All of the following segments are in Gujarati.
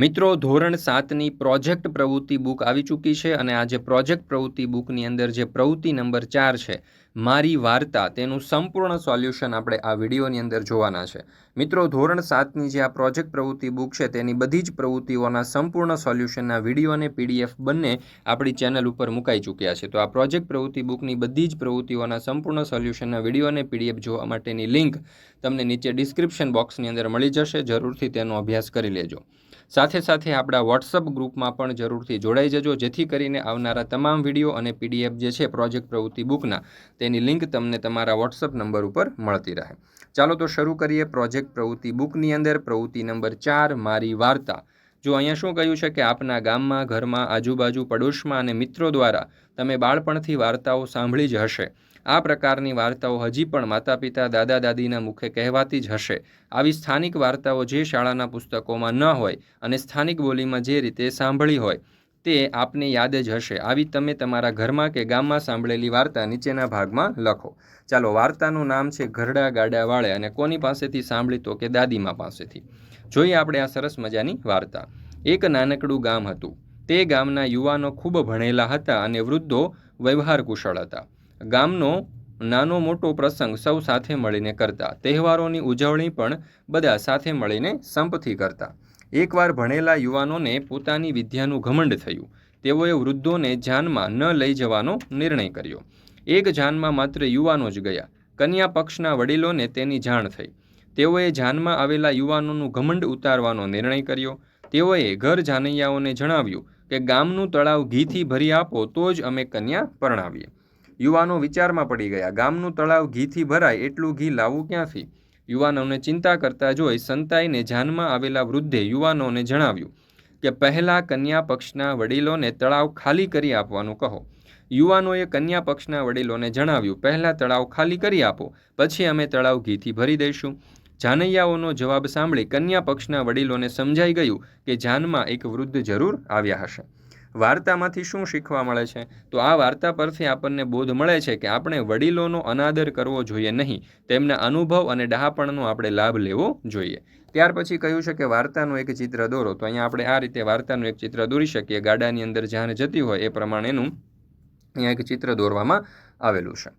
મિત્રો, ધોરણ સાતની પ્રોજેક્ટ પ્રવૃત્તિ બુક આવી ચૂકી છે અને આ જે પ્રોજેક્ટ પ્રવૃત્તિ બુકની અંદર જે પ્રવૃત્તિ નંબર ચાર છે, મારી વાર્તા, તેનું સંપૂર્ણ સોલ્યુશન આપણે આ વિડીયોની અંદર જોવાના છે. મિત્રો, ધોરણ સાતની જે આ પ્રોજેક્ટ પ્રવૃત્તિ બુક છે, તેની બધી જ પ્રવૃત્તિઓના સંપૂર્ણ સોલ્યુશનના વીડિયો અને પીડીએફ બંને આપણી ચેનલ ઉપર મુકાઈ ચૂક્યા છે. તો આ પ્રોજેક્ટ પ્રવૃત્તિ બુકની બધી જ પ્રવૃત્તિઓના સંપૂર્ણ સોલ્યુશનના વીડિયો અને પીડીએફ જોવા માટેની લિંક તમને નીચે ડિસ્ક્રિપ્શન બોક્સની અંદર મળી જશે. જરૂરથી તેનો અભ્યાસ કરી લેજો. સાથે સાથે આપણા વોટ્સઅપ ગ્રુપમાં પણ જરૂરથી જોડાઈ જજો. જેથી કરીને આવનારા તમામ વીડિયો અને પીડીએફ જે છે પ્રોજેક્ટ પ્રવૃત્તિ બુકના, તેની લિંક તમને તમારા વોટ્સઅપ નંબર ઉપર મળતી રહે. ચાલો તો શરૂ કરીએ પ્રોજેક્ટ પ્રવૃત્તિ બુકની અંદર. પ્રવૃત્તિ નંબર ચાર, મારી વાર્તા. જો અહીંયા શું કહ્યું છે કે આપના ગામમાં, ઘરમાં, આજુબાજુ, પડોશમાં અને મિત્રો દ્વારા તમે બાળપણથી વાર્તાઓ સાંભળી જ હશે. આ પ્રકારની વાર્તાઓ હજી પણ માતા પિતા દાદા, દાદીના મુખે કહેવાતી જ હશે. આવી સ્થાનિક વાર્તાઓ જે શાળાના પુસ્તકોમાં ન હોય અને સ્થાનિક બોલીમાં જે રીતે સાંભળી હોય, તે આપને યાદ જ હશે. આવી તમે તમારા ઘરમાં કે ગામમાં સાંભળેલી વાર્તા નીચેના ભાગમાં લખો. ચાલો, વાર્તાનું નામ છે ઘરડા ગાડા વાળે અને કોની પાસેથી સાંભળી તો કે દાદીમા પાસેથી? જોઈએ આપણે આ સરસ મજાની વાર્તા. એક નાનકડું ગામ હતું. તે ગામના યુવાનો ખૂબ ભણેલા હતા અને વૃદ્ધો વ્યવહાર કુશળ હતા. ગામનો નાનો મોટો પ્રસંગ સૌ સાથે મળીને કરતા. તહેવારોની ઉજવણી પણ બધા સાથે મળીને સંપથી કરતા. એકવાર ભણેલા યુવાનોને પોતાની વિદ્યાનું ઘમંડ થયું. તેઓએ વૃદ્ધોને જાનમાં ન લઈ જવાનો નિર્ણય કર્યો. એક જાનમાં માત્ર યુવાનો જ ગયા. કન્યા પક્ષના વડીલોને તેની જાણ થઈ. તેઓએ જાનમાં આવેલા યુવાનોનું ઘમંડ ઉતારવાનો નિર્ણય કર્યો. તેઓએ ઘર જાનૈયાઓને જણાવ્યું કે, ગામનું તળાવ ઘીથી ભરી આપો તો જ અમે કન્યા પરણાવીએ. યુવાનો વિચારમાં પડી ગયા. ગામનું તળાવ ઘીથી ભરાય એટલું ઘી લાવવું ક્યાંથી? યુવાનોને ચિંતા કરતા જોઈ સંતાઈને જાનમાં આવેલા વૃદ્ધે યુવાનોને જણાવ્યું કે, પહેલાં કન્યા પક્ષના વડીલોને તળાવ ખાલી કરી આપવાનું કહો. યુવાનોએ કન્યા પક્ષના વડીલોને જણાવ્યું, પહેલાં તળાવ ખાલી કરી આપો, પછી અમે તળાવ ઘીથી ભરી દઈશું. જાનૈયાઓનો જવાબ સાંભળી કન્યા પક્ષના વડીલોને સમજાઈ ગયું કે જાનમાં એક વૃદ્ધ જરૂર આવ્યા હશે. વાર્તામાંથી શું શીખવા મળે છે? તો આ વાર્તા પરથી આપણને બોધ મળે છે કે આપણે વડીલોનો અનાદર કરવો જોઈએ નહીં. તેમના અનુભવ અને ડહાપણનો આપણે લાભ લેવો જોઈએ. ત્યાર પછી કહ્યું છે કે વાર્તાનું એક ચિત્ર દોરો. તો અહીંયા આપણે આ રીતે વાર્તાનું એક ચિત્ર દોરી શકીએ. ગાડાની અંદર જાન જતી હોય એ પ્રમાણેનું અહીંયા એક ચિત્ર દોરવામાં આવેલું છે.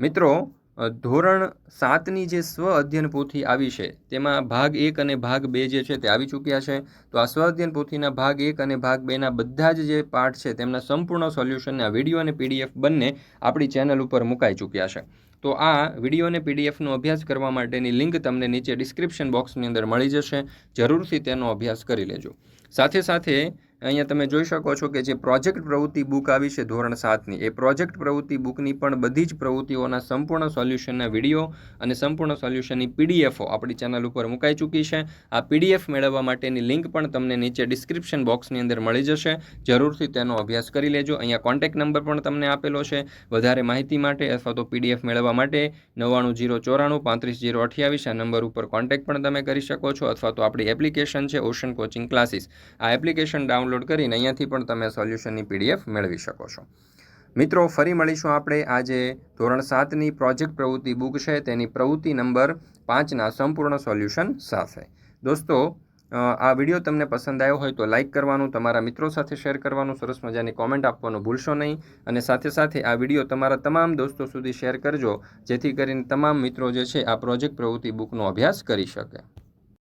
મિત્રો ધોરણ સાતની જે સ્વ અધ્યયન પોથી આવી છે, તેમાં ભાગ એક અને ભાગ બે જે છે તે આવી ચૂક્યા છે. તો આ સ્વ અધ્યયન પોથીના ભાગ એક અને ભાગ બેના બધા જ જે પાર્ટ છે તેમના સંપૂર્ણ સોલ્યુશનના વીડિયો અને પીડીએફ બંને આપણી ચેનલ ઉપર મુકાઈ ચૂક્યા છે. તો આ વીડિયો અને પીડીએફનો અભ્યાસ કરવા માટેની લિંક તમને નીચે ડિસ્ક્રિપ્શન બોક્સની અંદર મળી જશે. જરૂરથી તેનો અભ્યાસ કરી લેજો. સાથે સાથે અહીંયા તમે જોઈ શકો છો કે જે પ્રોજેક્ટ પ્રવૃત્તિ બુક આવી છે ધોરણ સાતની, એ પ્રોજેક્ટ પ્રવૃત્તિ બુકની પણ બધી જ પ્રવૃત્તિઓના સંપૂર્ણ સોલ્યુશનના વીડિયો અને સંપૂર્ણ સોલ્યુશનની પીડીએફો આપણી ચેનલ ઉપર મુકાઈ ચૂકી છે. આ પીડીએફ મેળવવા માટેની લિંક પણ તમને નીચે ડિસ્ક્રિપ્શન બોક્સની અંદર મળી જશે. જરૂરથી તેનો અભ્યાસ કરી લેજો. અહીંયા કોન્ટેક્ટ નંબર પણ તમને આપેલો છે. વધારે માહિતી માટે અથવા તો પીડીએફ મેળવવા માટે નવ્વાણું જીરો ચોરાણું પાંત્રીસ જીરો અઠ્યાવીસ આ નંબર ઉપર કોન્ટેક્ટ પણ તમે કરી શકો છો અથવા તો આપણી એપ્લિકેશન છે ઓશન કોચિંગ ક્લાસીસ. આ એપ્લિકેશન ડાઉનલોડ ડાઉનલોડ કરીને અહીંયાથી પણ તમે સોલ્યુશનની પીડીએફ મેળવી શકો છો. મિત્રો, ફરી મળીશું આપણે આજે ધોરણ સાતની પ્રોજેક્ટ પ્રવૃત્તિ બુક છે, તેની પ્રવૃત્તિ નંબર પાંચના સંપૂર્ણ સોલ્યુશન સાથે. દોસ્તો આ વીડિયો તમને પસંદ આવ્યો હોય તો લાઇક કરવાનું, તમારા મિત્રો સાથે શેર કરવાનું, સરસ મજાની કોમેન્ટ આપવાનું ભૂલશો નહીં. અને સાથે સાથે આ વીડિયો તમારા તમામ દોસ્તો સુધી શેર કરજો, જેથી કરીને તમામ મિત્રો જે છે આ પ્રોજેક્ટ પ્રવૃત્તિ બુકનો અભ્યાસ કરી શકે.